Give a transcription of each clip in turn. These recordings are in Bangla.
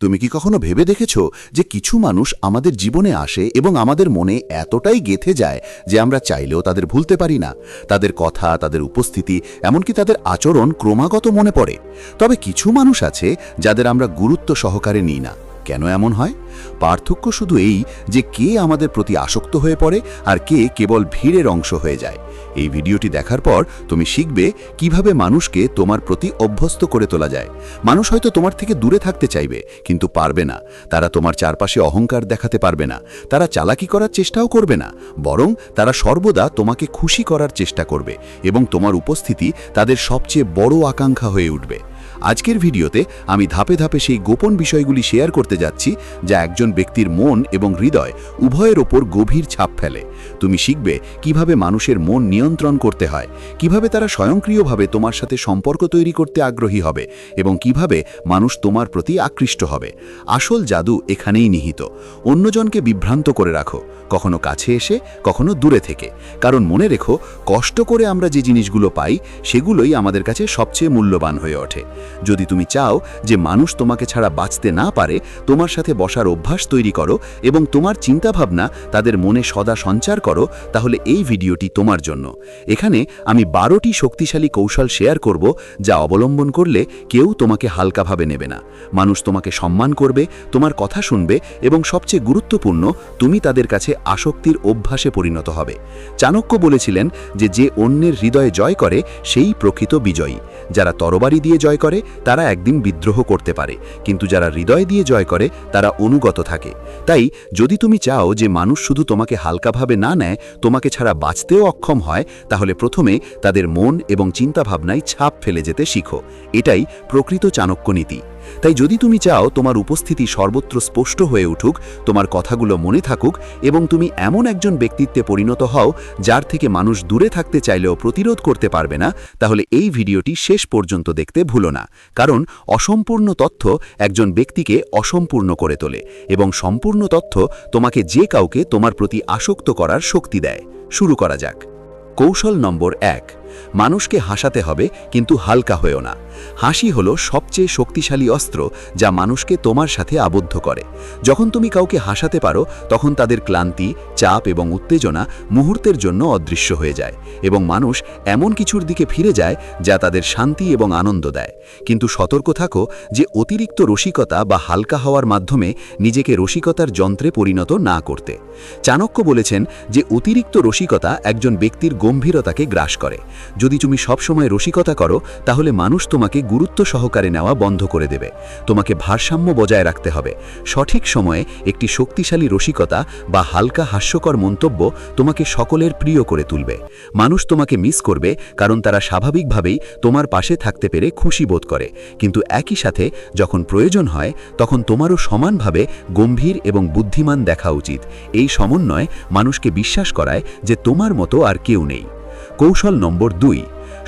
তুমি কি কখনো ভেবে দেখেছ যে কিছু মানুষ আমাদের জীবনে আসে এবং আমাদের মনে এতটাই গেথে যায় যে আমরা চাইলেও তাদের ভুলতে পারি না? তাদের কথা, তাদের উপস্থিতি, এমনকি তাদের আচরণ ক্রমাগত মনে পড়ে। তবে কিছু মানুষ আছে যাদের আমরা গুরুত্ব সহকারে নিই না। কেন এমন হয়? পার্থক্য শুধু এই যে কে আমাদের প্রতি আসক্ত হয়ে পড়ে আর কে কেবল ভিড়ের অংশ হয়ে যায়। এই ভিডিওটি দেখার পর তুমি শিখবে কীভাবে মানুষকে তোমার প্রতি অভ্যস্ত করে তোলা যায়। মানুষ হয়তো তোমার থেকে দূরে থাকতে চাইবে, কিন্তু পারবে না। তারা তোমার চারপাশে অহংকার দেখাতে পারবে না। তারা চালাকি করার চেষ্টাও করবে না, বরং তারা সর্বদা তোমাকে খুশি করার চেষ্টা করবে এবং তোমার উপস্থিতি তাদের সবচেয়ে বড় আকাঙ্ক্ষা হয়ে উঠবে। আজকের ভিডিওতে আমি ধাপে ধাপে সেই গোপন বিষয়গুলি শেয়ার করতে যাচ্ছি, যা একজন ব্যক্তির মন এবং হৃদয় উভয়ের ওপর গভীর ছাপ ফেলে। তুমি শিখবে কীভাবে মানুষের মন নিয়ন্ত্রণ করতে হয়, কীভাবে তারা স্বয়ংক্রিয়ভাবে তোমার সাথে সম্পর্ক তৈরি করতে আগ্রহী হবে এবং কীভাবে মানুষ তোমার প্রতি আকৃষ্ট হবে। আসল জাদু এখানেই নিহিত। অন্যজনকে বিভ্রান্ত করে রাখো, কখনো কাছে এসে, কখনো দূরে থেকে। কারণ মনে রেখো, কষ্ট করে আমরা যে জিনিসগুলো পাই, সেগুলোই আমাদের কাছে সবচেয়ে মূল্যবান হয়ে ওঠে। যদি তুমি চাও যে মানুষ তোমাকে ছাড়া বাঁচতে না পারে, তোমার সাথে বসার অভ্যাস তৈরি করো এবং তোমার চিন্তাভাবনা তাদের মনে সদা সঞ্চার করো, তাহলে এই ভিডিওটি তোমার জন্য। এখানে আমি বারোটি শক্তিশালী কৌশল শেয়ার করব যা অবলম্বন করলে কেউ তোমাকে হালকাভাবে নেবে না। মানুষ তোমাকে সম্মান করবে, তোমার কথা শুনবে এবং সবচেয়ে গুরুত্বপূর্ণ, তুমি তাদের কাছে আসক্তির অভ্যাসে পরিণত হবে। চাণক্য বলেছিলেন যে যে অন্যের হৃদয়ে জয় করে, সেই প্রকৃত বিজয়ী। যারা তরবারি দিয়ে জয় করে তারা একদিন বিদ্রোহ করতে পারে। কিন্তু যারা হৃদয় দিয়ে জয় করে, তারা অনুগত থাকে। তাই যদি তুমি চাও যে মানুষ শুধু তোমাকে হালকাভাবে না নেয়, তোমাকে ছাড়া বাঁচতেও অক্ষম হয়, তাহলে প্রথমে তাদের মন এবং চিন্তাভাবনায় ছাপ ফেলে যেতে শিখো। এটাই প্রকৃত চাণক্য নীতি। তাই যদি তুমি চাও তোমার উপস্থিতি সর্বত্র স্পষ্ট হয়ে উঠুক, তোমার কথাগুলো মনে থাকুক এবং তুমি এমন একজন ব্যক্তিত্বে পরিণত হও যার থেকে মানুষ দূরে থাকতে চাইলেও প্রতিরোধ করতে পারবে না, তাহলে এই ভিডিওটি শেষ পর্যন্ত দেখতে ভুলো না। কারণ অসম্পূর্ণ তথ্য একজন ব্যক্তিকে অসম্পূর্ণ করে তোলে এবং সম্পূর্ণ তথ্য তোমাকে যে কাউকে তোমার প্রতি আসক্ত করার শক্তি দেয়। শুরু করা যাক। কৌশল নম্বর এক। মানুষকে হাসাতে হবে, কিন্তু হালকা হয়েও না। হাসি হলো সবচেয়ে শক্তিশালী অস্ত্র যা মানুষকে তোমার সাথে আবদ্ধ করে। যখন তুমি কাউকে হাসাতে পারো, তখন তাদের ক্লান্তি, চাপ এবং উত্তেজনা মুহূর্তের জন্য অদৃশ্য হয়ে যায় এবং মানুষ এমন কিছুর দিকে ফিরে যায় যা তাদের শান্তি এবং আনন্দ দেয়। কিন্তু সতর্ক থাকো যে অতিরিক্ত রসিকতা বা হালকা হওয়ার মাধ্যমে নিজেকে রসিকতার যন্ত্রে পরিণত না করতে। চাণক্য বলেছেন যে অতিরিক্ত রসিকতা একজন ব্যক্তির গম্ভীরতাকে গ্রাস করে। যদি তুমি সবসময় রসিকতা করো, তাহলে মানুষ তোমাকে গুরুত্ব সহকারে নেওয়া বন্ধ করে দেবে। তোমাকে ভারসাম্য বজায় রাখতে হবে। সঠিক সময়ে একটি শক্তিশালী রসিকতা বা হালকা হাস্যকর মন্তব্য তোমাকে সকলের প্রিয় করে তুলবে। মানুষ তোমাকে মিস করবে কারণ তারা স্বাভাবিকভাবেই তোমার পাশে থাকতে পেরে খুশি বোধ করে। কিন্তু একই সাথে যখন প্রয়োজন হয়, তখন তোমারও সমানভাবে গম্ভীর এবং বুদ্ধিমান দেখা উচিত। এই সমন্বয় মানুষকে বিশ্বাস করায় যে তোমার মতো আর কেউ নেই। কৌশল নম্বর দুই।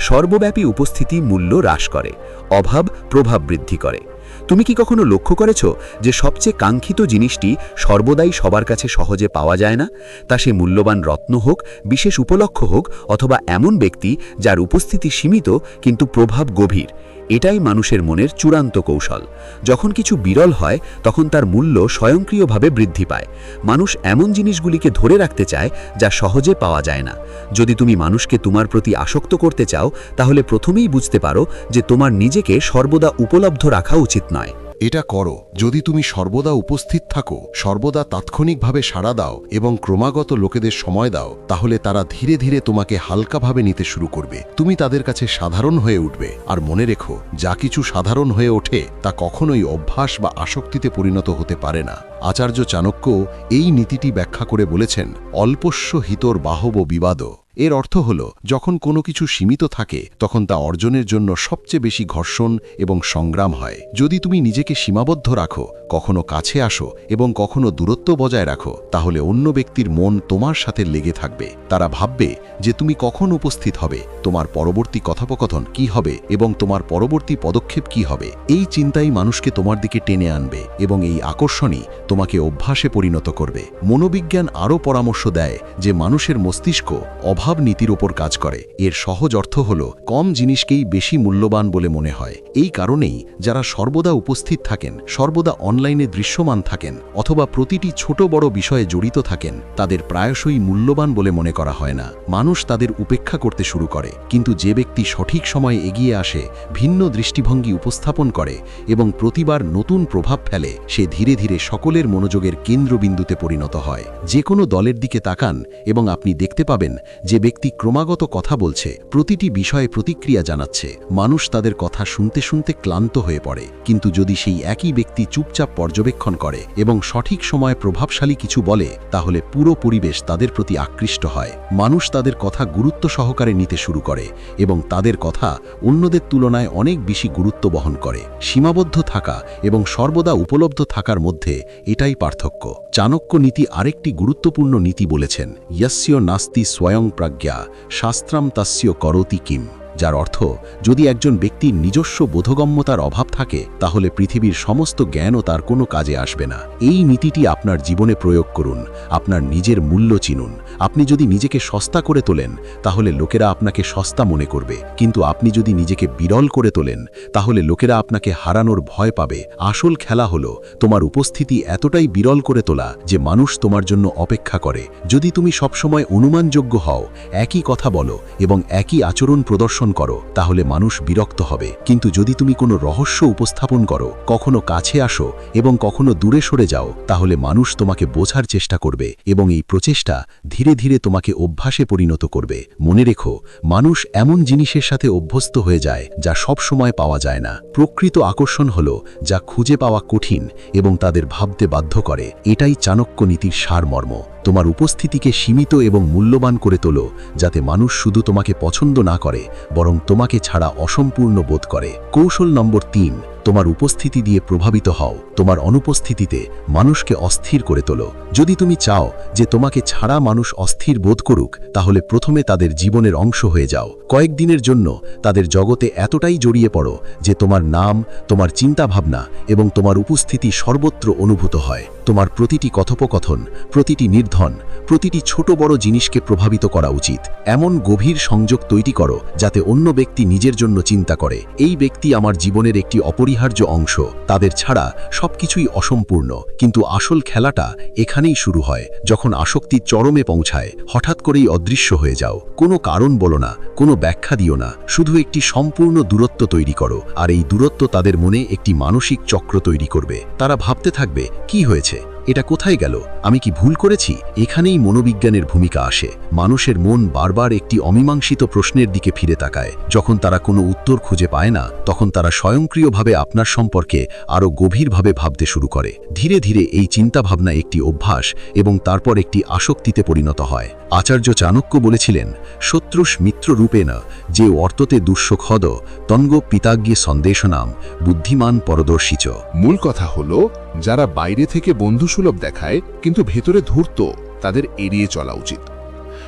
সর্বব্যাপী উপস্থিতি মূল্য হ্রাস করে, অভাব প্রভাব বৃদ্ধি করে। তুমি কি কখনো লক্ষ্য করেছ যে সবচেয়ে কাঙ্ক্ষিত জিনিসটি সর্বদাই সবার কাছে সহজে পাওয়া যায় না? তা সে মূল্যবান রত্ন হোক, বিশেষ উপলক্ষ হোক, অথবা এমন ব্যক্তি যার উপস্থিতি সীমিত, কিন্তু প্রভাব গভীর। এটাই মানুষের মনের চূড়ান্ত কৌশল। যখন কিছু বিরল হয়, তখন তার মূল্য স্বয়ংক্রিয়ভাবে বৃদ্ধি পায়। মানুষ এমন জিনিসগুলিকে ধরে রাখতে চায়, যা সহজে পাওয়া যায় না। যদি তুমি মানুষকে তোমার প্রতি আসক্ত করতে চাও, তাহলে প্রথমেই বুঝতে পারো যে তোমার নিজেকে সর্বদা উপলব্ধ রাখা উচিত নয়। এটা করো। যদি তুমি সর্বদা উপস্থিত থাকো, সর্বদা তাৎক্ষণিকভাবে সাড়া দাও এবং ক্রমাগত লোকেদের সময় দাও, তাহলে তারা ধীরে ধীরে তোমাকে হালকাভাবে নিতে শুরু করবে। তুমি তাদের কাছে সাধারণ হয়ে উঠবে। আর মনে রেখো, যা কিছু সাধারণ হয়ে ওঠে, তা কখনোই অভ্যাস বা আসক্তিতে পরিণত হতে পারে না। আচার্য চাণক্য এই নীতিটি ব্যাখ্যা করে বলেছেন, অল্পস্য হিতর বাহব বিবাদ। এর অর্থ হল, যখন কোনো কিছু সীমিত থাকে, তখন তা অর্জনের জন্য সবচেয়ে বেশি ঘর্ষণ এবং সংগ্রাম হয়। যদি তুমি নিজেকে সীমাবদ্ধ রাখো, কখনো কাছে আসো এবং কখনো দূরত্ব বজায় রাখো, তাহলে অন্য ব্যক্তির মন তোমার সাথে লেগে থাকবে। তারা ভাববে যে তুমি কখন উপস্থিত হবে, তোমার পরবর্তী কথোপকথন কি হবে এবং তোমার পরবর্তী পদক্ষেপ কি হবে। এই চিন্তাই মানুষকে তোমার দিকে টেনে আনবে এবং এই আকর্ষণই তোমাকে অভ্যাসে পরিণত করবে। মনোবিজ্ঞান আরও পরামর্শ দেয় যে মানুষের মস্তিষ্ক অভাব নীতির ওপর কাজ করে। এর সহজ অর্থ হল, কম জিনিসকেই বেশি মূল্যবান বলে মনে হয়। এই কারণেই যারা সর্বদা উপস্থিত থাকেন, সর্বদা অনলাইনে দৃশ্যমান থাকেন, অথবা প্রতিটি ছোট বড় বিষয়ে জড়িত থাকেন, তাদের প্রায়শই মূল্যবান বলে মনে করা হয় না। মানুষ তাদের উপেক্ষা করতে শুরু করে, কিন্তু যে ব্যক্তি সঠিক সময়ে এগিয়ে আসে, ভিন্ন দৃষ্টিভঙ্গি উপস্থাপন করে এবং প্রতিবার নতুন প্রভাব ফেলে, সে ধীরে ধীরে সকলের মনোযোগের কেন্দ্রবিন্দুতে পরিণত হয়। যে কোনো দলের দিকে তাকান এবং আপনি দেখতে পাবেন যে ব্যক্তি ক্রমাগত কথা বলছে, প্রতিটি বিষয়ে প্রতিক্রিয়া জানাচ্ছে। মানুষ তাদের কথা শুনতে শুনতে ক্লান্ত হয়ে পড়ে। কিন্তু যদি সেই একই ব্যক্তি চুপচাপ পর্যবেক্ষণ করে এবং সঠিক সময়ে প্রভাবশালী কিছু বলে, তাহলে পুরো পরিবেশ তাদের প্রতি আকৃষ্ট হয়। মানুষ তাদের কথা গুরুত্ব সহকারে নিতে শুরু করে এবং তাদের কথা অন্যদের তুলনায় অনেক বেশি গুরুত্ব বহন করে। সীমাবদ্ধ থাকা এবং সর্বদা উপলব্ধ থাকার মধ্যে এটাই পার্থক্য। চাণক্য নীতি আরেকটি গুরুত্বপূর্ণ নীতি বলেছেন ইয়স্য নাস্তি স্বয়ং প্রাজ্ঞা শাস্ত্রাম তাস্য করতি কিম। যার অর্থ, যদি একজন ব্যক্তির নিজস্ব বোধগম্যতার অভাব থাকে, তাহলে পৃথিবীর সমস্ত জ্ঞানও তার কোনো কাজে আসবে না। এই নীতিটি আপনার জীবনে প্রয়োগ করুন, আপনার নিজের মূল্য চিনুন। আপনি যদি নিজেকে সস্তা করে তোলেন, তাহলে লোকেরা আপনাকে সস্তা মনে করবে। কিন্তু আপনি যদি নিজেকে বিরল করে তোলেন, তাহলে লোকেরা আপনাকে হারানোর ভয় পাবে। আসল খেলা হলো, তোমার উপস্থিতি এতটাই বিরল করে তোলা যে মানুষ তোমার জন্য অপেক্ষা করে। যদি তুমি সবসময় অনুমানযোগ্য হও, একই কথা বলো এবং একই আচরণ প্রদর্শন করো, তাহলে মানুষ বিরক্ত হবে। কিন্তু যদি তুমি কোনো রহস্য উপস্থাপন করো, কখনো কাছে আসো এবং কখনো দূরে সরে যাও, তাহলে মানুষ তোমাকে বোঝার চেষ্টা করবে এবং এই প্রচেষ্টা ধীরে ধীরে তোমাকে অভ্যাসে পরিণত করবে। মনে রেখো, মানুষ এমন জিনিসের সাথে অভ্যস্ত হয়ে যায় যা সব সময় পাওয়া যায় না। প্রকৃত আকর্ষণ হল যা খুঁজে পাওয়া কঠিন এবং তাদের ভাবতে বাধ্য করে। এটাই চাণক্য নীতির সারমর্ম। তোমার উপস্থিতিকে সীমিত এবং মূল্যবান করে তোলো, যাতে মানুষ শুধু তোমাকে পছন্দ না করে বরং তোমাকে ছাড়া অসম্পূর্ণ বোধ করে। কৌশল নম্বর তিন, তোমার উপস্থিতি দিয়ে প্রভাবিত হও। তোমার অনুপস্থিতিতে মানুষকে অস্থির করে তোলো। যদি তুমি চাও যে তোমাকে ছাড়া মানুষ অস্থির বোধ করুক, তাহলে প্রথমে তাদের জীবনের অংশ হয়ে যাও। কয়েকদিনের জন্য তাদের জগতে এতটাই জড়িয়ে পড়ো যে তোমার নাম, তোমার চিন্তাভাবনা এবং তোমার উপস্থিতি সর্বত্র অনুভূত হয়। তোমার প্রতিটি কথোপকথন, প্রতিটি নির্ধন প্রতিটি ছোট বড় জিনিসকে প্রভাবিত করা উচিত। এমন গভীর সংযোগ তৈরি করো যাতে অন্য ব্যক্তি নিজের জন্য চিন্তা করে। এই ব্যক্তি আমার জীবনের একটি অপরিহার্য অংশ। তাদের ছাড়া সবকিছুই অসম্পূর্ণ। কিন্তু আসল খেলাটা এখানেই শুরু হয়। যখন আসক্তি চরমে পৌঁছায়, হঠাৎ করেই অদৃশ্য হয়ে যাও। কোনো কারণ বলো না, কোনো ব্যাখ্যা দিও না। শুধু একটি সম্পূর্ণ দূরত্ব তৈরি করো, আর এই দূরত্ব তাদের মনে একটি মানসিক চক্র তৈরি করবে। তারা ভাবতে থাকবে, কি হয়েছে? এটা কোথায় গেল? আমি কি ভুল করেছি? এখানেই মনোবিজ্ঞানের ভূমিকা আসে। মানুষের মন বারবার একটি অমীমাংসিত প্রশ্নের দিকে ফিরে তাকায়। যখন তারা কোনো উত্তর খুঁজে পায় না, তখন তারা স্বয়ংক্রিয়ভাবে আপনার সম্পর্কে আরও গভীরভাবে ভাবতে শুরু করে। ধীরে ধীরে এই চিন্তাভাবনা একটি অভ্যাস এবং তারপর একটি আসক্তিতে পরিণত হয়। আচার্য চাণক্য বলেছিলেন, শত্রুষ মিত্র রূপে না, যে অর্ততে দুঃসখদ তঙ্গ পিতাজ্ঞে সন্দেশনাম, বুদ্ধিমান পরদর্শীচ মূল কথা হল, যারা বাইরে থেকে বন্ধুসুলভ দেখায় কিন্তু ভেতরে ধূর্ত, তাদের এড়িয়ে চলা উচিত।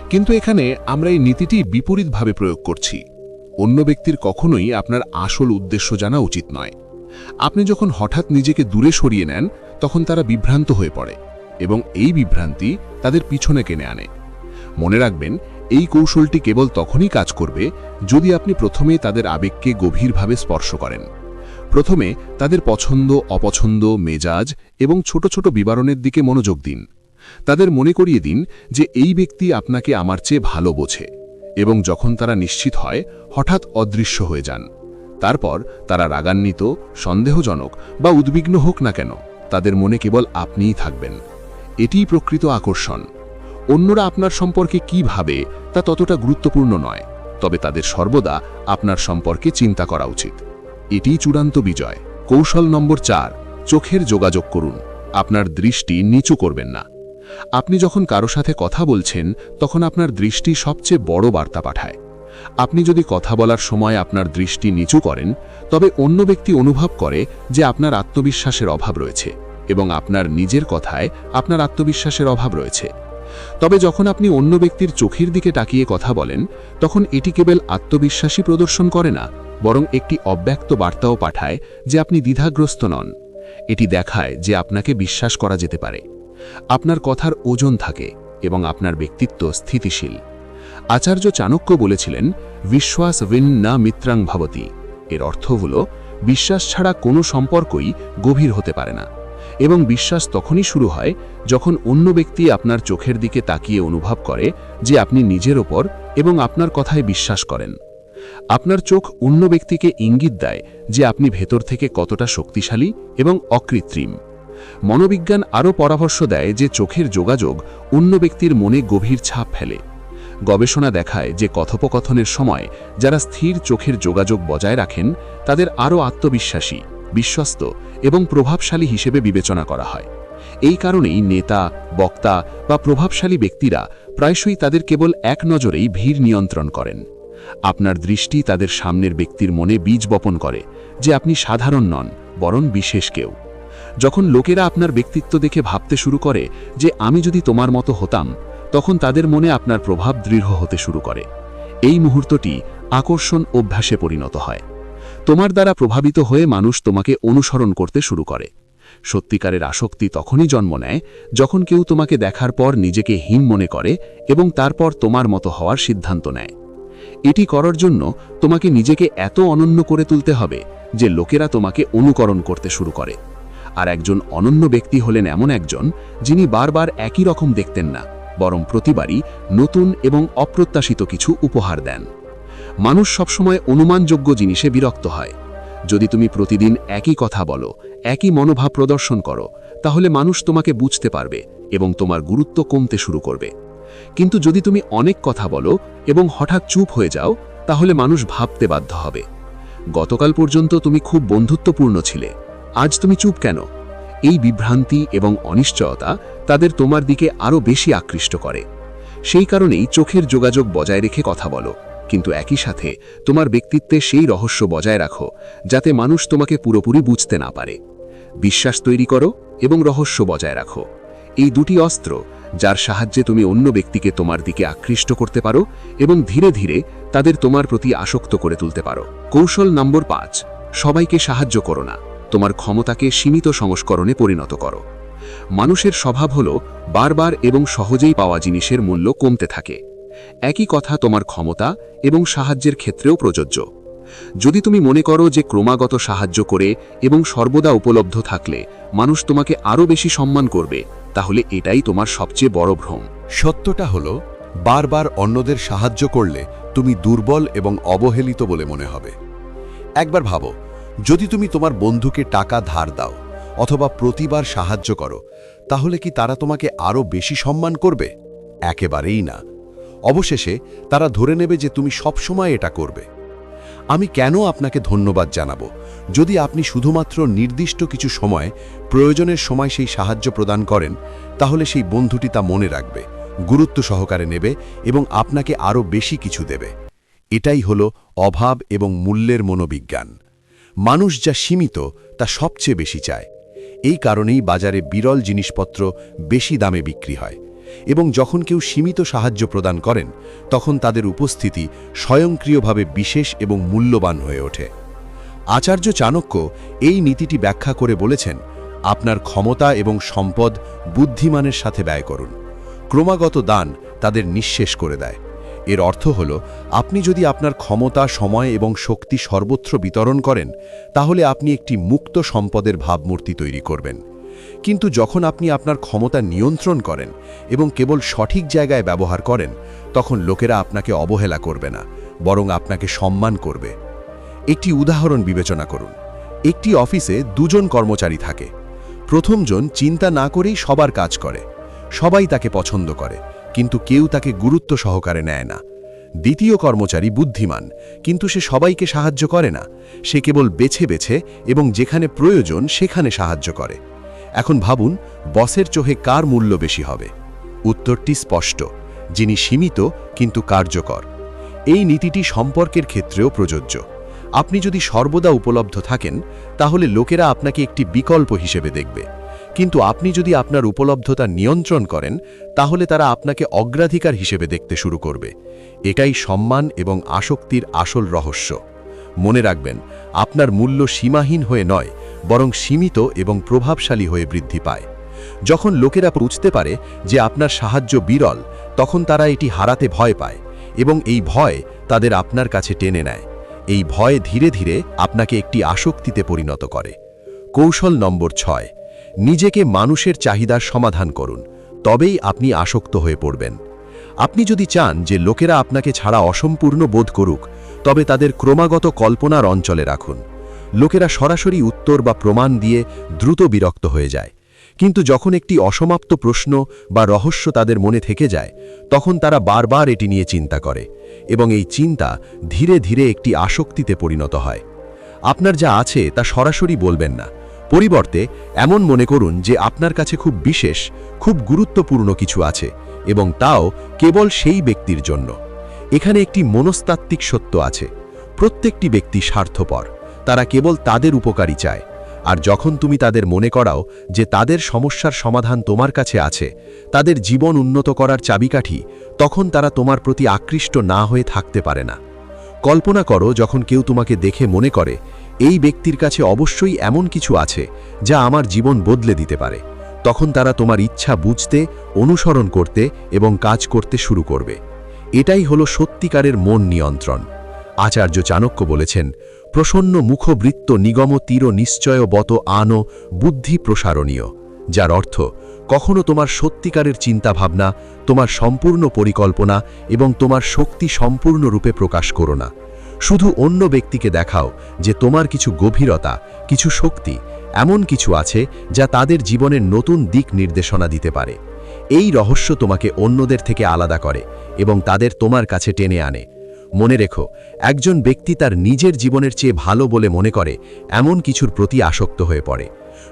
কিন্তু এখানে আমরা এই নীতিটি বিপরীতভাবে প্রয়োগ করছি। অন্য ব্যক্তির কখনোই আপনার আসল উদ্দেশ্য জানা উচিত নয়। আপনি যখন হঠাৎ নিজেকে দূরে সরিয়ে নেন, তখন তারা বিভ্রান্ত হয়ে পড়ে এবং এই বিভ্রান্তি তাদের পিছনে কেনে আনে। মনে রাখবেন, এই কৌশলটি কেবল তখনই কাজ করবে যদি আপনি প্রথমে তাদের আবেগকে গভীরভাবে স্পর্শ করেন। প্রথমে তাদের পছন্দ, অপছন্দ, মেজাজ এবং ছোট ছোট বিবরণের দিকে মনোযোগ দিন। তাদের মনে করিয়ে দিন যে এই ব্যক্তি আপনাকে আমার চেয়ে ভালো বোঝে এবং যখন তারা নিশ্চিত হয়, হঠাৎ অদৃশ্য হয়ে যান। তারপর তারা রাগান্বিত, সন্দেহজনক বা উদ্বিগ্ন হোক না কেন, তাদের মনে কেবল আপনিই থাকবেন। এটিই প্রকৃত আকর্ষণ। অন্যরা আপনার সম্পর্কে কি ভাবে, তা ততটা গুরুত্বপূর্ণ নয়, তবে তাদের সর্বদা আপনার সম্পর্কে চিন্তা করা উচিত। এটিই চূড়ান্ত বিজয়। কৌশল নম্বর চার, চোখের যোগাযোগ করুন। আপনার দৃষ্টি নিচু করবেন না। আপনি যখন কারও সাথে কথা বলছেন, তখন আপনার দৃষ্টি সবচেয়ে বড় বার্তা পাঠায়। আপনি যদি কথা বলার সময় আপনার দৃষ্টি নিচু করেন, তবে অন্য ব্যক্তি অনুভব করে যে আপনার আত্মবিশ্বাসের অভাব রয়েছে এবং আপনার নিজের কথায় আপনার আত্মবিশ্বাসের অভাব রয়েছে। তবে যখন আপনি অন্য ব্যক্তির চোখের দিকে তাকিয়ে কথা বলেন, তখন এটি কেবল আত্মবিশ্বাসী প্রদর্শন করে না বরং একটি অব্যক্ত বার্তাও পাঠায় যে আপনি দ্বিধাগ্রস্ত নন। এটি দেখায় যে আপনাকে বিশ্বাস করা যেতে পারে। আপনার কথার ওজন থাকে এবং আপনার ব্যক্তিত্ব স্থিতিশীল। আচার্য চাণক্য বলেছিলেন, বিশ্বাস ভিন না মিত্রাং ভবতি। এর অর্থ হল, বিশ্বাস ছাড়া কোনো সম্পর্কই গভীর হতে পারে না। এবং বিশ্বাস তখনই শুরু হয় যখন অন্য ব্যক্তি আপনার চোখের দিকে তাকিয়ে অনুভব করে যে আপনি নিজের ওপর এবং আপনার কথায় বিশ্বাস করেন। আপনার চোখ অন্য ব্যক্তিকে ইঙ্গিত দেয় যে আপনি ভেতর থেকে কতটা শক্তিশালী এবং অকৃত্রিম। মনোবিজ্ঞান আরও পরামর্শ দেয় যে চোখের যোগাযোগ অন্য ব্যক্তির মনে গভীর ছাপ ফেলে। গবেষণা দেখায় যে কথোপকথনের সময় যারা স্থির চোখের যোগাযোগ বজায় রাখেন, তাদের আরও আত্মবিশ্বাসী, বিশ্বস্ত এবং প্রভাবশালী হিসেবে বিবেচনা করা হয়। এই কারণেই নেতা, বক্তা বা প্রভাবশালী ব্যক্তিরা প্রায়শই তাদের কেবল এক নজরেই ভিড় নিয়ন্ত্রণ করেন। আপনার দৃষ্টি তাদের সামনের ব্যক্তির মনে বীজ বপন করে, যে আপনি সাধারণ নন, বরং বিশেষ কেউ। যখন লোকেরা আপনার ব্যক্তিত্ব দেখে ভাবতে শুরু করে, যে আমি যদি তোমার মতো হতাম, তখন তাদের মনে আপনার প্রভাব দৃঢ় হতে শুরু করে। এই মুহূর্তটি আকর্ষণ অভ্যাসে পরিণত হয়। তোমার দ্বারা প্রভাবিত হয়ে মানুষ তোমাকে অনুসরণ করতে শুরু করে। সত্যিকারের আসক্তি তখনই জন্ম নেয়, যখন কেউ তোমাকে দেখার পর নিজেকে হীন মনে করে এবং তারপর তোমার মতো হওয়ার সিদ্ধান্ত নেয়। এটি করার জন্য তোমাকে নিজেকে এত অনন্য করে তুলতে হবে যে লোকেরা তোমাকে অনুকরণ করতে শুরু করে। আর একজন অনন্য ব্যক্তি হলেন এমন একজন যিনি বারবার একই রকম দেখতেন না, বরং প্রতিবারই নতুন এবং অপ্রত্যাশিত কিছু উপহার দেন। মানুষ সবসময় অনুমানযোগ্য জিনিসে বিরক্ত হয়। যদি তুমি প্রতিদিন একই কথা বলো, একই মনোভাব প্রদর্শন করো, তাহলে মানুষ তোমাকে বুঝতে পারবে এবং তোমার গুরুত্ব কমতে শুরু করবে। কিন্তু যদি তুমি অনেক কথা বলো এবং হঠাৎ চুপ হয়ে যাও, তাহলে মানুষ ভাবতে বাধ্য হবে। গতকাল পর্যন্ত তুমি খুব বন্ধুত্বপূর্ণ ছিলে। আজ তুমি চুপ কেন? এই বিভ্রান্তি এবং অনিশ্চয়তা তাদের তোমার দিকে আরও বেশি আকৃষ্ট করে। সেই কারণেই চোখের যোগাযোগ বজায় রেখে কথা বলো। কিন্তু একই সাথে তোমার ব্যক্তিত্বে সেই রহস্য বজায় রাখো, যাতে মানুষ তোমাকে পুরোপুরি বুঝতে না পারে। বিশ্বাস তৈরি করো এবং রহস্য বজায় রাখো। এই দুটি অস্ত্র যার সাহায্যে তুমি অন্য ব্যক্তিকে তোমার দিকে আকৃষ্ট করতে পারো এবং ধীরে ধীরে তাদের তোমার প্রতি আসক্ত করে তুলতে পারো। কৌশল নম্বর পাঁচ, সবাইকে সাহায্য করো না। তোমার ক্ষমতাকে সীমিত সংস্করণে পরিণত করো। মানুষের স্বভাব হল, বারবার এবং সহজেই পাওয়া জিনিসের মূল্য কমতে থাকে। একই কথা তোমার ক্ষমতা এবং সাহায্যের ক্ষেত্রেও প্রযোজ্য। যদি তুমি মনে করো যে ক্রমাগত সাহায্য করে এবং সর্বদা উপলব্ধ থাকলে মানুষ তোমাকে আরও বেশি সম্মান করবে, তাহলে এটাই তোমার সবচেয়ে বড় ভ্রম। সত্যটা হলো, বারবার অন্যদের সাহায্য করলে তুমি দুর্বল এবং অবহেলিত বলে মনে হবে। একবার ভাবো, যদি তুমি তোমার বন্ধুকে টাকা ধার দাও অথবা প্রতিবার সাহায্য করো, তাহলে কি তারা তোমাকে আরও বেশি সম্মান করবে? একেবারেই না। অবশেষে তারা ধরে নেবে যে তুমি সবসময় এটা করবে। আমি কেন আপনাকে ধন্যবাদ জানাব? যদি আপনি শুধুমাত্র নির্দিষ্ট কিছু সময়, প্রয়োজনের সময় সেই সাহায্য প্রদান করেন, তাহলে সেই বন্ধুটি তা মনে রাখবে, গুরুত্ব সহকারে নেবে এবং আপনাকে আরও বেশি কিছু দেবে। এটাই হলো অভাব এবং মূল্যের মনোবিজ্ঞান। মানুষ যা সীমিত, তা সবচেয়ে বেশি চায়। এই কারণেই বাজারে বিরল জিনিসপত্র বেশি দামে বিক্রি হয়। এবং যখন কেউ সীমিত সাহায্য প্রদান করেন, তখন তাদের উপস্থিতি স্বয়ংক্রিয়ভাবে বিশেষ এবং মূল্যবান হয়ে ওঠে। আচার্য চাণক্য এই নীতিটি ব্যাখ্যা করে বলেছেন, আপনার ক্ষমতা এবং সম্পদ বুদ্ধিমানের সাথে ব্যয় করুন। ক্রমাগত দান তাদের নিঃশেষ করে দেয়। এর অর্থ হল, আপনি যদি আপনার ক্ষমতা, সময় এবং শক্তি সর্বত্র বিতরণ করেন, তাহলে আপনি একটি মুক্ত সম্পদের ভাবমূর্তি তৈরি করবেন। কিন্তু যখন আপনি আপনার ক্ষমতা নিয়ন্ত্রণ করেন এবং কেবল সঠিক জায়গায় ব্যবহার করেন, তখন লোকেরা আপনাকে অবহেলা করবে না, বরং আপনাকে সম্মান করবে। একটি উদাহরণ বিবেচনা করুন। একটি অফিসে দুজন কর্মচারী থাকে। প্রথমজন চিন্তা না করেই সবার কাজ করে। সবাই তাকে পছন্দ করে, কিন্তু কেউ তাকে গুরুত্ব সহকারে নেয় না। দ্বিতীয় কর্মচারী বুদ্ধিমান, কিন্তু সে সবাইকে সাহায্য করে না। সে কেবল বেছে বেছে এবং যেখানে প্রয়োজন সেখানে সাহায্য করে। এখন ভাবুন, বসের চোহে কার মূল্য বেশি হবে? উত্তরটি স্পষ্ট, যিনি সীমিত কিন্তু কার্যকর। এই নীতিটি সম্পর্কের ক্ষেত্রেও প্রযোজ্য। আপনি যদি সর্বদা উপলব্ধ থাকেন, তাহলে লোকেরা আপনাকে একটি বিকল্প হিসেবে দেখবে। কিন্তু আপনি যদি আপনার উপলব্ধতা নিয়ন্ত্রণ করেন, তাহলে তারা আপনাকে অগ্রাধিকার হিসেবে দেখতে শুরু করবে। এটাই সম্মান এবং আসক্তির আসল রহস্য। মনে রাখবেন, আপনার মূল্য সীমাহীন হয়ে নয় বরং সীমিত এবং প্রভাবশালী হয়ে বৃদ্ধি পায়। যখন লোকেরা বুঝতে পারে যে আপনার সাহায্য বিরল, তখন তারা এটি হারাতে ভয় পায় এবং এই ভয় তাদের আপনার কাছে টেনে নেয়। এই ভয় ধীরে ধীরে আপনাকে একটি আসক্তিতে পরিণত করে। কৌশল নম্বর ছয়, নিজেকে মানুষের চাহিদার সমাধান করুন, তবেই আপনি আসক্ত হয়ে পড়বেন। আপনি যদি চান যে লোকেরা আপনাকে ছাড়া অসম্পূর্ণ বোধ করুক, তবে তাদের ক্রমাগত কল্পনার অঞ্চলে রাখুন। লোকেরা সরাসরি উত্তর বা প্রমাণ দিয়ে দ্রুত বিরক্ত হয়ে যায়। কিন্তু যখন একটি অসমাপ্ত প্রশ্ন বা রহস্য তাদের মনে থেকে যায়, তখন তারা বারবার এটি নিয়ে চিন্তা করে এবং এই চিন্তা ধীরে ধীরে একটি আসক্তিতে পরিণত হয়। আপনার যা আছে তা সরাসরি বলবেন না। পরিবর্তে, এমন মনে করুন যে আপনার কাছে খুব বিশেষ, খুব গুরুত্বপূর্ণ কিছু আছে এবং তাও কেবল সেই ব্যক্তির জন্য। এখানে একটি মনস্তাত্ত্বিক সত্য আছে। প্রত্যেকটি ব্যক্তি স্বার্থপর। তারা কেবল তাদের উপকারী চায়। আর যখন তুমি তাদের মনে করাও যে তাদের সমস্যার সমাধান তোমার কাছে আছে, তাদের জীবন উন্নত করার চাবিকাঠি, তখন তারা তোমার প্রতি আকৃষ্ট না হয়ে থাকতে পারে না। কল্পনা করো যখন কেউ তোমাকে দেখে মনে করে, এই ব্যক্তির কাছে অবশ্যই এমন কিছু আছে যা আমার জীবন বদলে দিতে পারে। তখন তারা তোমার ইচ্ছা বুঝতে, অনুসরণ করতে এবং কাজ করতে শুরু করবে। এটাই হলো সত্যিকারের মন নিয়ন্ত্রণ। আচার্য চাণক্য বলেছেন প্রসন্ন মুখবৃত্ত নিগম তীর নিশ্চয় বত আনো বুদ্ধি প্রসারণীয়, যার অর্থ, কখনো তোমার সত্যিকারের চিন্তাভাবনা, তোমার সম্পূর্ণ পরিকল্পনা এবং তোমার শক্তি সম্পূর্ণরূপে প্রকাশ করো না। শুধু অন্য ব্যক্তিকে দেখাও যে তোমার কিছু গভীরতা, কিছু শক্তি, এমন কিছু আছে যা তাদের জীবনের নতুন দিক নির্দেশনা দিতে পারে। এই রহস্য তোমাকে অন্যদের থেকে আলাদা করে এবং তাদের তোমার কাছে টেনে আনে। মনে রেখো, একজন ব্যক্তি তার নিজের জীবনের চেয়ে ভালো বলে মনে করে, এমন কিছুর প্রতি আসক্ত হয়ে পড়ে।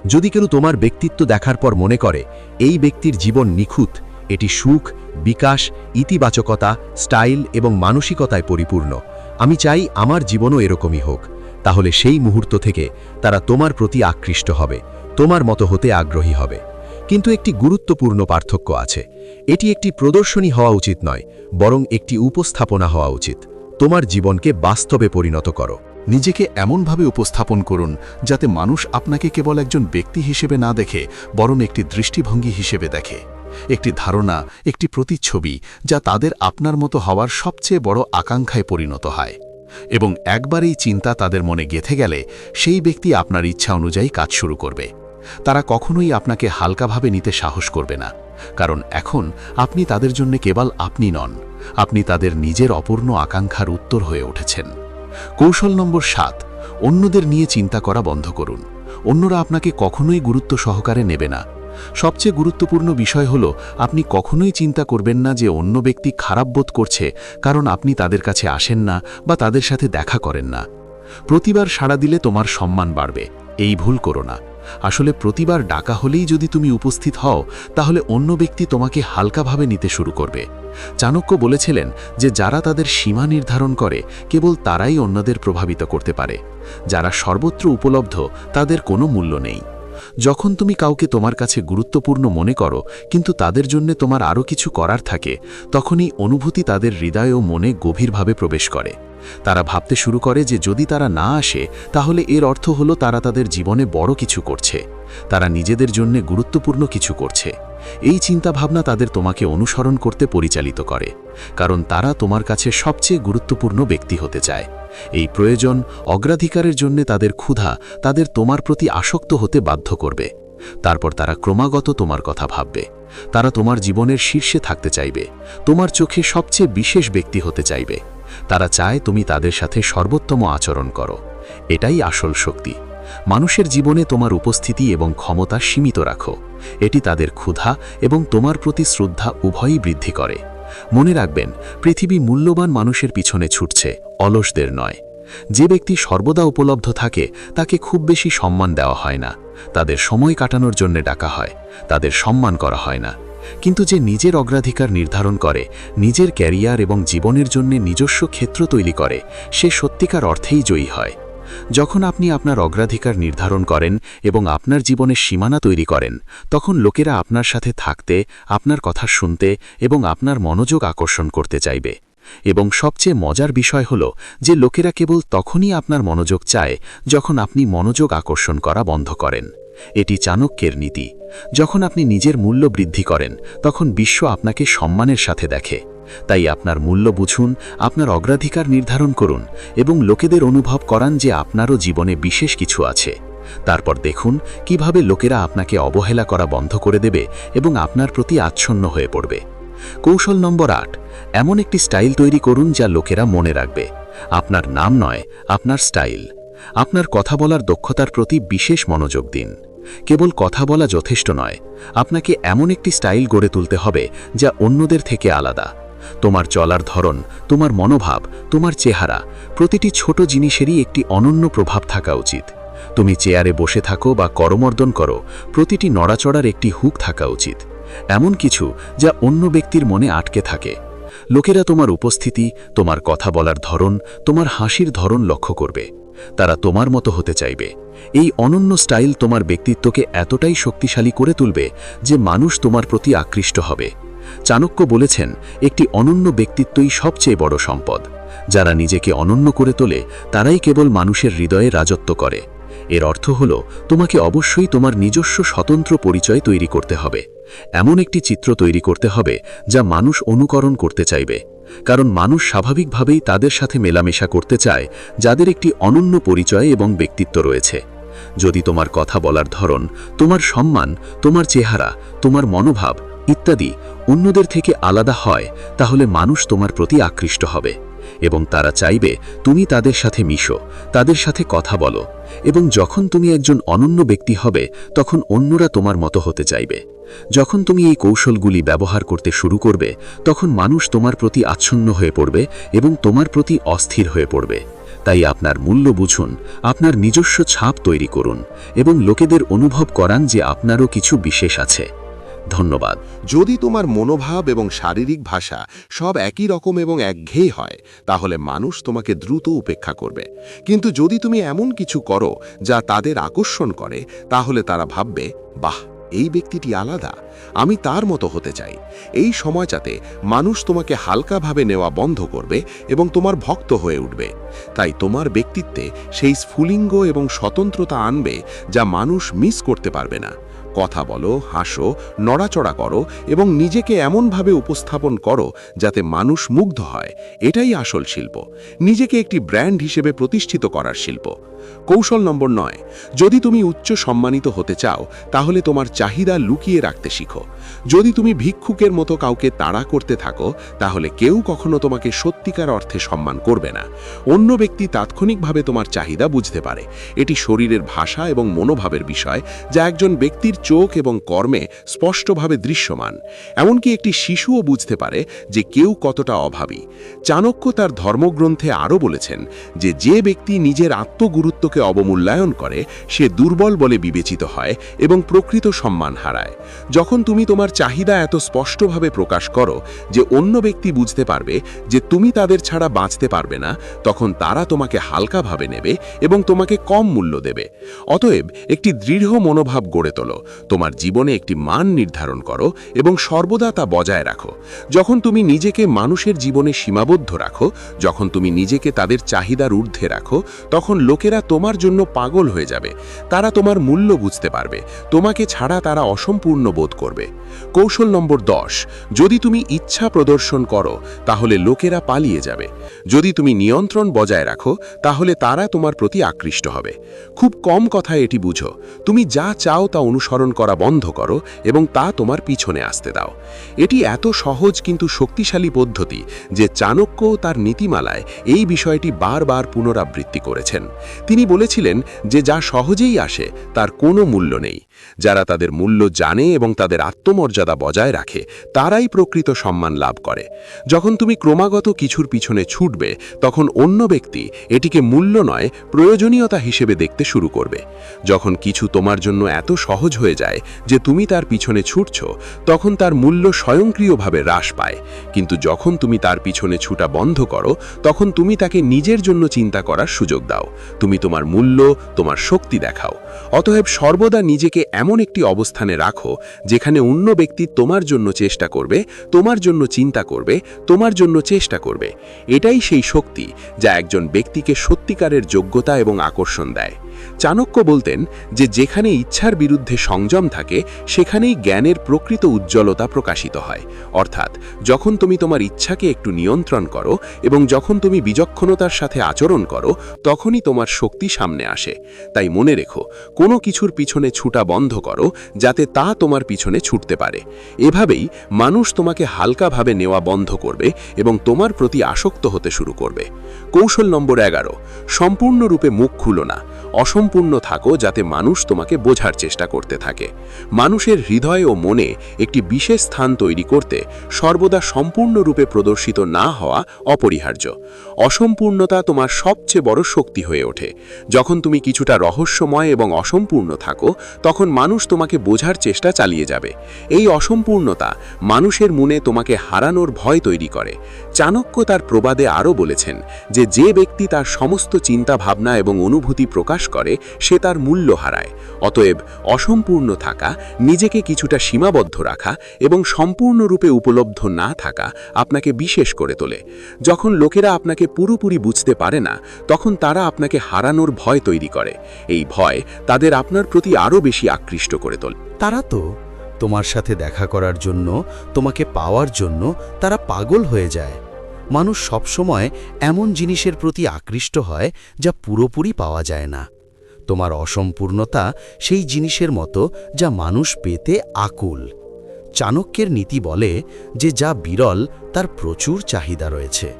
যদি কেউ তোমার ব্যক্তিত্ব দেখার পর মনে করে, এই ব্যক্তির জীবন নিখুঁত, এটি সুখ, বিকাশ, ইতিবাচকতা, স্টাইল এবং মানসিকতায় পরিপূর্ণ। আমি চাই আমার জীবনও এরকমই হোক। তাহলে সেই মুহূর্ত থেকে তারা তোমার প্রতি আকৃষ্ট হবে, তোমার মতো হতে আগ্রহী হবে। কিন্তু একটি গুরুত্বপূর্ণ পার্থক্য আছে। এটি একটি প্রদর্শনী হওয়া উচিত নয়, বরং একটি উপস্থাপনা হওয়া উচিত। তোমার জীবনকে বাস্তবে পরিণত করো। নিজেকে এমনভাবে উপস্থাপন করুন যাতে মানুষ আপনাকে কেবল একজন ব্যক্তি হিসেবে না দেখে, বরং একটি দৃষ্টিভঙ্গি হিসেবে দেখে। একটি ধারণা, একটি প্রতিচ্ছবি যা তাদের আপনার মতো হওয়ার সবচেয়ে বড় আকাঙ্ক্ষায় পরিণত হয়। এবং একবার এই চিন্তা তাদের মনে গেথে গেলে, সেই ব্যক্তি আপনার ইচ্ছা অনুযায়ী কাজ শুরু করবে। তারা কখনোই আপনাকে হালকাভাবে নিতে সাহস করবে না, কারণ এখন আপনি তাদের জন্য কেবল আপনি নন। আপনি তাদের নিজের অপূর্ণ আকাঙ্ক্ষার উত্তর হয়ে উঠেছেন। কৌশল নম্বর সাত, অন্যদের নিয়ে চিন্তা করা বন্ধ করুন। অন্যরা আপনাকে কখনোই গুরুত্ব সহকারে নেবে না। সবচেয়ে গুরুত্বপূর্ণ বিষয় হল, আপনি কখনোই চিন্তা করবেন না যে অন্য ব্যক্তি খারাপ বোধ করছে, কারণ আপনি তাদের কাছে আসেন না বা তাদের সাথে দেখা করেন না। প্রতিবার সাড়া দিলে তোমার সম্মান বাড়বে। এই ভুল করো না। আসলে প্রতিবার ডাকা হলেই যদি তুমি উপস্থিত হও, তাহলে অন্য ব্যক্তি তোমাকে হালকাভাবে নিতে শুরু করবে। চাণক্য বলেছিলেন যে যারা তাদের সীমা নির্ধারণ করে, কেবল তারাই অন্যদের প্রভাবিত করতে পারে। যারা সর্বত্র উপলব্ধ, তাদের কোনো মূল্য নেই। যখন তুমি কাউকে তোমার কাছে গুরুত্বপূর্ণ মনে করো, কিন্তু তাদের জন্য তোমার আরও কিছু করার থাকে, তখনই অনুভূতি তাদের হৃদয় ও মনে গভীরভাবে প্রবেশ করে। তারা ভাবতে শুরু করে যে যদি তারা না আসে, তাহলে এর অর্থ হলো তারা তাদের জীবনে বড় কিছু করছে। তারা নিজেদের জন্য গুরুত্বপূর্ণ কিছু করছে। এই চিন্তাভাবনা তাদের তোমাকে অনুসরণ করতে পরিচালিত করে, কারণ তারা তোমার কাছে সবচেয়ে গুরুত্বপূর্ণ ব্যক্তি হতে চায়। এই প্রয়োজন অগ্রাধিকারের জন্য তাদের ক্ষুধা তাদের তোমার প্রতি আসক্ত হতে বাধ্য করবে। তারপর তারা ক্রমাগত তোমার কথা ভাববে। তারা তোমার জীবনের শীর্ষে থাকতে চাইবে। তোমার চোখে সবচেয়ে বিশেষ ব্যক্তি হতে চাইবে। তারা চায় তুমি তাদের সাথে সর্বোত্তম আচরণ করো। এটাই আসল শক্তি। মানুষের জীবনে তোমার উপস্থিতি এবং ক্ষমতা সীমিত রাখো। এটি তাদের ক্ষুধা এবং তোমার প্রতি শ্রদ্ধা উভয়ই বৃদ্ধি করে। মনে রাখবেন, পৃথিবী মূল্যবান মানুষের পিছনে ছুটছে। অলসদের নয়। যে ব্যক্তি সর্বদা উপলব্ধ থাকে, তাকে খুব বেশি সম্মান দেওয়া হয় না। তাদের সময় কাটানোর জন্য ডাকা হয়, তাদের সম্মান করা হয় না। কিন্তু যে নিজের অগ্রাধিকার নির্ধারণ করে, নিজের ক্যারিয়ার এবং জীবনের জন্য নিজস্ব ক্ষেত্র তৈরি করে, সে সত্যিকার অর্থেই জয়ী হয়। যখন আপনি আপনার অগ্রাধিকার নির্ধারণ করেন এবং আপনার জীবনের সীমানা তৈরি করেন, তখন লোকেরা আপনার সাথে থাকতে, আপনার কথা শুনতে এবং আপনার মনোযোগ আকর্ষণ করতে চাইবে। এবং সবচেয়ে মজার বিষয় হল যে লোকেরা কেবল তখনই আপনার মনোযোগ চায় যখন আপনি মনোযোগ আকর্ষণ করা বন্ধ করেন। এটি চাণক্যের নীতি। যখন আপনি নিজের মূল্য বৃদ্ধি করেন, তখন বিশ্ব আপনাকে সম্মানের সাথে দেখে। তাই আপনার মূল্য বুঝুন, আপনার অগ্রাধিকার নির্ধারণ করুন এবং লোকেদের অনুভব করান যে আপনারও জীবনে বিশেষ কিছু আছে। তারপর দেখুন কীভাবে লোকেরা আপনাকে অবহেলা করা বন্ধ করে দেবে এবং আপনার প্রতি আচ্ছন্ন হয়ে পড়বে। কৌশল নম্বর আট, এমন একটি স্টাইল তৈরি করুন যা লোকেরা মনে রাখবে। আপনার নাম নয়, আপনার স্টাইল। আপনার কথা বলার দক্ষতার প্রতি বিশেষ মনোযোগ দিন। কেবল কথা বলা যথেষ্ট নয়, আপনাকে এমন একটি স্টাইল গড়ে তুলতে হবে যা অন্যদের থেকে আলাদা। তোমার চলার ধরন, তোমার মনোভাব, তোমার চেহারা, প্রতিটি ছোট জিনিসেরই একটি অনন্য প্রভাব থাকা উচিত। তুমি চেয়ারে বসে থাকো বা করমর্দন করো, প্রতিটি নড়াচড়ার একটি হুক থাকা উচিত। এমন কিছু যা অন্য ব্যক্তির মনে আটকে থাকে। লোকেরা তোমার উপস্থিতি, তোমার কথা বলার ধরন, তোমার হাসির ধরন লক্ষ্য করবে। তারা তোমার মতো হতে চাইবে। এই অনন্য স্টাইল তোমার ব্যক্তিত্বকে এতটাই শক্তিশালী করে তুলবে যে মানুষ তোমার প্রতি আকৃষ্ট হবে। চাণক্য বলেছেন, একটি অনন্য ব্যক্তিত্বই সবচেয়ে বড় সম্পদ। যারা নিজেকে অনন্য করে তোলে, তারাই কেবল মানুষের হৃদয়ে রাজত্ব করে। এর অর্থ হল, তোমাকে অবশ্যই তোমার নিজস্ব স্বতন্ত্র পরিচয় তৈরি করতে হবে। এমন একটি চিত্র তৈরি করতে হবে যা মানুষ অনুকরণ করতে চাইবে। কারণ মানুষ স্বাভাবিকভাবেই তাদের সাথে মেলামেশা করতে চায়, যাদের একটি অনন্য পরিচয় এবং ব্যক্তিত্ব রয়েছে। যদি তোমার কথা বলার ধরন, তোমার সম্মান, তোমার চেহারা, তোমার মনোভাব ইত্যাদি অন্যদের থেকে আলাদা হয়, তাহলে মানুষ তোমার প্রতি আকৃষ্ট হবে এবং তারা চাইবে তুমি তাদের সাথে মিশো, তাদের সাথে কথা বলো এবং যখন তুমি একজন অনন্য ব্যক্তি হবে, তখন অন্যরা তোমার মতো হতে চাইবে। যখন তুমি এই কৌশলগুলি ব্যবহার করতে শুরু করবে, তখন মানুষ তোমার প্রতি আচ্ছন্ন হয়ে পড়বে এবং তোমার প্রতি অস্থির হয়ে পড়বে। তাই আপনার মূল্য বুঝুন, আপনার নিজস্ব ছাপ তৈরি করুন এবং লোকেদের অনুভব করান যে আপনারও কিছু বিশেষ আছে। ধন্যবাদ। যদি তোমার মনোভাব এবং শারীরিক ভাষা সব একই রকম এবং একঘেয়ে হয়, তাহলে মানুষ তোমাকে দ্রুত উপেক্ষা করবে। কিন্তু যদি তুমি এমন কিছু করো যা তাদের আকর্ষণ করে, তাহলে তারা ভাববে, বাহ এই ব্যক্তিটি আলাদা, আমি তার মতো হতে চাই। এই সময়টাতে মানুষ তোমাকে হালকাভাবে নেওয়া বন্ধ করবে এবং তোমার ভক্ত হয়ে উঠবে। তাই তোমার ব্যক্তিত্বে সেই স্ফুলিঙ্গ এবং স্বতন্ত্রতা আনবে যা মানুষ মিস করতে পারবে না। কথা বলো, হাসো, নড়াচড়া করো এবং নিজেকে এমনভাবে উপস্থাপন করো যাতে মানুষ মুগ্ধ হয়। এটাই আসল শিল্প। নিজেকে একটি ব্র্যান্ড হিসেবে প্রতিষ্ঠিত করার শিল্প। কৌশল নম্বর নয়, যদি তুমি উচ্চ সম্মানিত হতে চাও, তাহলে তোমার চাহিদা লুকিয়ে রাখতে শিখো। যদি তুমি ভিক্ষুকের মতো কাউকে তাড়া করতে থাকো, তাহলে কেউ কখনো তোমাকে সত্যিকার অর্থে সম্মান করবে না। অন্য ব্যক্তি তাৎক্ষণিকভাবে তোমার চাহিদা বুঝতে পারে। এটি শরীরের ভাষা এবং মনোভাবের বিষয়, যা একজন ব্যক্তির চোখ এবং কর্মে স্পষ্টভাবে দৃশ্যমান। এমনকি একটি শিশুও বুঝতে পারে যে কেউ কতটা অভাবী। চাণক্য তার ধর্মগ্রন্থে আরও বলেছেন যে যে ব্যক্তি নিজের আত্মগুরুত্বকে অবমূল্যায়ন করে, সে দুর্বল বলে বিবেচিত হয় এবং প্রকৃত সম্মান হারায়। যখন তুমি তোমার চাহিদা এত স্পষ্টভাবে প্রকাশ করো যে অন্য ব্যক্তি বুঝতে পারবে যে তুমি তাদের ছাড়া বাঁচতে পারবে না, তখন তারা তোমাকে হালকাভাবে নেবে এবং তোমাকে কম মূল্য দেবে। অতএব একটি দৃঢ় মনোভাব গড়ে তোলো, তোমার জীবনে একটি মান নির্ধারণ করো এবং সর্বদা তা বজায় রাখো। যখন তুমি নিজেকে মানুষের জীবনে সীমাবদ্ধ রাখো, যখন তুমি নিজেকে তাদের চাহিদার ঊর্ধ্বে রাখো, তখন লোকেরা তোমার জন্য পাগল হয়ে যাবে। তারা তোমার মূল্য বুঝতে পারবে। তোমাকে ছাড়া তারা অসম্পূর্ণ বোধ করবে। কৌশল নম্বর দশ, যদি তুমি ইচ্ছা প্রদর্শন করো, তাহলে লোকেরা পালিয়ে যাবে। যদি তুমি নিয়ন্ত্রণ বজায় রাখো, তাহলে তারা তোমার প্রতি আকৃষ্ট হবে। খুব কম কথায় এটি বুঝো। তুমি যা চাও তা অনুসরণ করা বন্ধ করো এবং তা তোমার পিছনে আসতে দাও। এটি এত সহজ কিন্তু শক্তিশালী পদ্ধতি যে চাণক্য তার নীতিমালায় এই বিষয়টি বারবার পুনরাবৃত্তি করেছেন। তিনি বলেছিলেন যে যা সহজেই আসে তার কোনো মূল্য নেই। যারা তাদের মূল্য জানে এবং তাদের আত্মমর্যাদা বজায় রাখে, তারাই প্রকৃত সম্মান লাভ করে। যখন তুমি ক্রমাগত কিছুর পিছনে ছুটবে, তখন অন্য ব্যক্তি এটিকে মূল্য নয়, প্রয়োজনীয়তা হিসেবে দেখতে শুরু করবে। যখন কিছু তোমার জন্য এত সহজ হয়ে যায় যে তুমি তার পিছনে ছুটছ, তখন তার মূল্য স্বয়ংক্রিয়ভাবে হ্রাস পায়। কিন্তু যখন তুমি তার পিছনে ছুটা বন্ধ করো, তখন তুমি তাকে নিজের জন্য চিন্তা করার সুযোগ দাও। তুমি তোমার মূল্য, তোমার শক্তি দেখাও। অতএব সর্বদা নিজেকে এমন একটি অবস্থানে রাখো, যেখানে অন্য ব্যক্তি তোমার জন্য চেষ্টা করবে, তোমার জন্য চিন্তা করবে, তোমার জন্য চেষ্টা করবে। এটাই সেই শক্তি যা একজন ব্যক্তিকে সত্যিকারের যোগ্যতা এবং আকর্ষণ দেয়। চাণক্য বলতেন যে যেখানে ইচ্ছার বিরুদ্ধে সংযম থাকে, সেখানেই জ্ঞানের প্রকৃত উজ্জ্বলতা প্রকাশিত হয়। অর্থাৎ, যখন তুমি তোমার ইচ্ছাকে একটু নিয়ন্ত্রণ করো এবং যখন তুমি বিচক্ষণতার সাথে আচরণ করো, তখনই তোমার শক্তি সামনে আসে। তাই মনে রেখো, কোনো কিছুর পিছনে ছুটা বন্ধ করো, যাতে তা তোমার পিছনে ছুটতে পারে। এভাবেই মানুষ তোমাকে হালকাভাবে নেওয়া বন্ধ করবে এবং তোমার প্রতি আসক্ত হতে শুরু করবে। কৌশল নম্বর এগারো, সম্পূর্ণরূপে মুখ খুলো না। অসম্পূর্ণ থাকো যাতে মানুষ তোমাকে বোঝার চেষ্টা করতে থাকে। মানুষের হৃদয় ও মনে একটি বিশেষ স্থান তৈরি করতে সর্বদা সম্পূর্ণরূপে প্রদর্শিত না হওয়া অপরিহার্য। অসম্পূর্ণতা তোমার সবচেয়ে বড় শক্তি হয়ে ওঠে। যখন তুমি কিছুটা রহস্যময় এবং অসম্পূর্ণ থাকো, তখন মানুষ তোমাকে বোঝার চেষ্টা চালিয়ে যাবে। এই অসম্পূর্ণতা মানুষের মনে তোমাকে হারানোর ভয় তৈরি করে। চাণক্য তার প্রবাদে আরও বলেছেন যে যে ব্যক্তি তার সমস্ত চিন্তা ভাবনা এবং অনুভূতি প্রকাশ করে, সে তার মূল্য হারায়। অতএব অসম্পূর্ণ থাকা, নিজেকে কিছুটা সীমাবদ্ধ রাখা এবং সম্পূর্ণরূপে উপলব্ধ না থাকা আপনাকে বিশেষ করে তোলে। যখন লোকেরা আপনাকে পুরোপুরি বুঝতে পারে না, তখন তারা আপনাকে হারানোর ভয় তৈরি করে। এই ভয় তাদের আপনার প্রতি আরও বেশি আকৃষ্ট করে তোলে। তারা তো তোমার সাথে দেখা করার জন্য, তোমাকে পাওয়ার জন্য তারা পাগল হয়ে যায়। মানুষ সবসময় এমন জিনিসের প্রতি আকৃষ্ট হয় যা পুরোপুরি পাওয়া যায় না। তোমার অসম্পূর্ণতা সেই জিনিসের মতো যা মানুষ পেতে আকুল। চাণক্যের নীতি বলে যে যা বিরল, তার প্রচুর চাহিদা রয়েছে।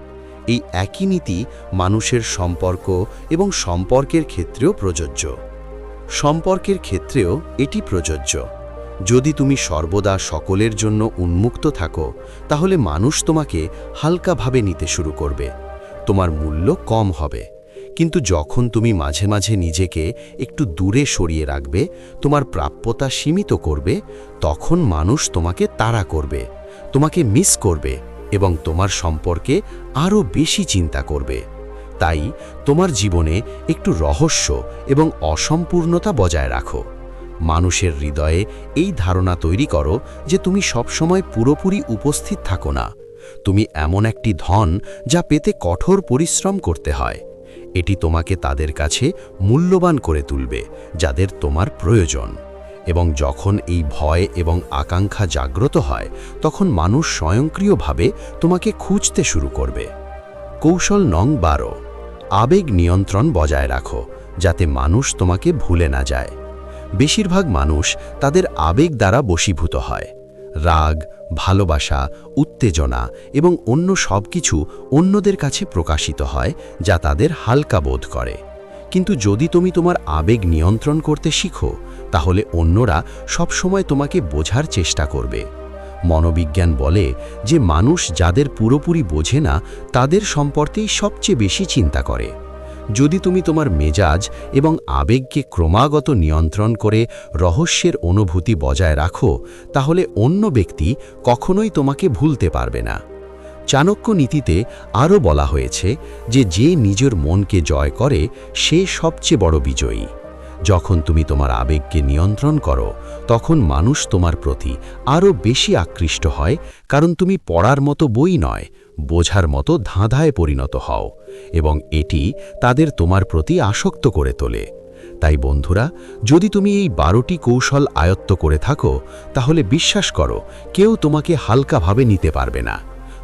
এই একই নীতি মানুষের সম্পর্ক এবং সম্পর্কের ক্ষেত্রেও প্রযোজ্য। সম্পর্কের ক্ষেত্রেও এটি প্রযোজ্য। যদি তুমি সর্বদা সকলের জন্য উন্মুক্ত থাকো, তাহলে মানুষ তোমাকে হালকাভাবে নিতে শুরু করবে। তোমার মূল্য কম হবে। কিন্তু যখন তুমি মাঝে মাঝে নিজেকে একটু দূরে সরিয়ে রাখবে, তোমার প্রাপ্যতা সীমিত করবে, তখন মানুষ তোমাকে তাড়া করবে, তোমাকে মিস করবে এবং তোমার সম্পর্কে আরও বেশি চিন্তা করবে। তাই তোমার জীবনে একটু রহস্য এবং অসম্পূর্ণতা বজায় রাখো। মানুষের হৃদয়ে এই ধারণা তৈরি করো যে তুমি সবসময় পুরোপুরি উপস্থিত থাকো না। তুমি এমন একটি ধন যা পেতে কঠোর পরিশ্রম করতে হয়। এটি তোমাকে তাদের কাছে মূল্যবান করে তুলবে, যাদের তোমার প্রয়োজন। এবং যখন এই ভয় এবং আকাঙ্ক্ষা জাগ্রত হয়, তখন মানুষ স্বয়ংক্রিয়ভাবে তোমাকে খুঁজতে শুরু করবে। কৌশল নং বারো, আবেগ নিয়ন্ত্রণ বজায় রাখো, যাতে মানুষ তোমাকে ভুলে না যায়। বেশিরভাগ মানুষ তাদের আবেগ দ্বারা বশীভূত হয়। রাগ, ভালোবাসা, উত্তেজনা এবং অন্য সব কিছু অন্যদের কাছে প্রকাশিত হয় যা তাদের হালকা বোধ করে। কিন্তু যদি তুমি তোমার আবেগ নিয়ন্ত্রণ করতে শিখো, তাহলে অন্যরা সবসময় তোমাকে বোঝার চেষ্টা করবে। মনোবিজ্ঞান বলে যে মানুষ যাদের পুরোপুরি বোঝে না, তাদের সম্পর্কেই সবচেয়ে বেশি চিন্তা করে। যদি তুমি তোমার মেজাজ এবং আবেগকে ক্রমাগত নিয়ন্ত্রণ করে রহস্যের অনুভূতি বজায় রাখো, তাহলে অন্য ব্যক্তি কখনোই তোমাকে ভুলতে পারবে না। চাণক্য নীতিতে আরও বলা হয়েছে যে যে নিজের মনকে জয় করে, সে সবচেয়ে বড় বিজয়ী। যখন তুমি তোমার আবেগকে নিয়ন্ত্রণ করো, তখন মানুষ তোমার প্রতি আরও বেশি আকৃষ্ট হয়, কারণ তুমি পড়ার মতো বই নয়, বোঝার মতো ধাঁধায় পরিণত হও। এবং এটি তাদের তোমার প্রতি আসক্ত করে তোলে। তাই বন্ধুরা, যদি তুমি এই বারোটি কৌশল আয়ত্ত করে থাকো, তাহলে বিশ্বাস করো, কেউ তোমাকে হালকাভাবে নিতে পারবে না।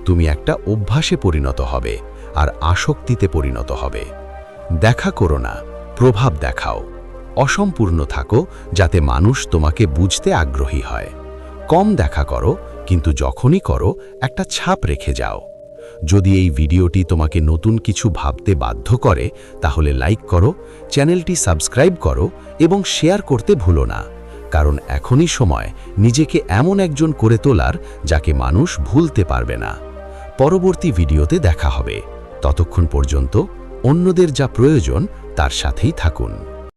তুমি একটা অভ্যাসে পরিণত হবে আর আসক্তিতে পরিণত হবে। দেখা করো না, প্রভাব দেখাও। অসম্পূর্ণ থাকো যাতে মানুষ তোমাকে বুঝতে আগ্রহী হয়। কম দেখা করো, কিন্তু যখনই করো, একটা ছাপ রেখে যাও। যদি এই ভিডিওটি তোমাকে নতুন কিছু ভাবতে বাধ্য করে, তাহলে লাইক করো, চ্যানেলটি সাবস্ক্রাইব করো এবং শেয়ার করতে ভুলো না। কারণ এখনই সময় নিজেকে এমন একজন করে তোলার যাকে মানুষ ভুলতে পারবে না। পরবর্তী ভিডিওতে দেখা হবে। ততক্ষণ পর্যন্ত অন্যদের যা প্রয়োজন, তার সাথেই থাকুন।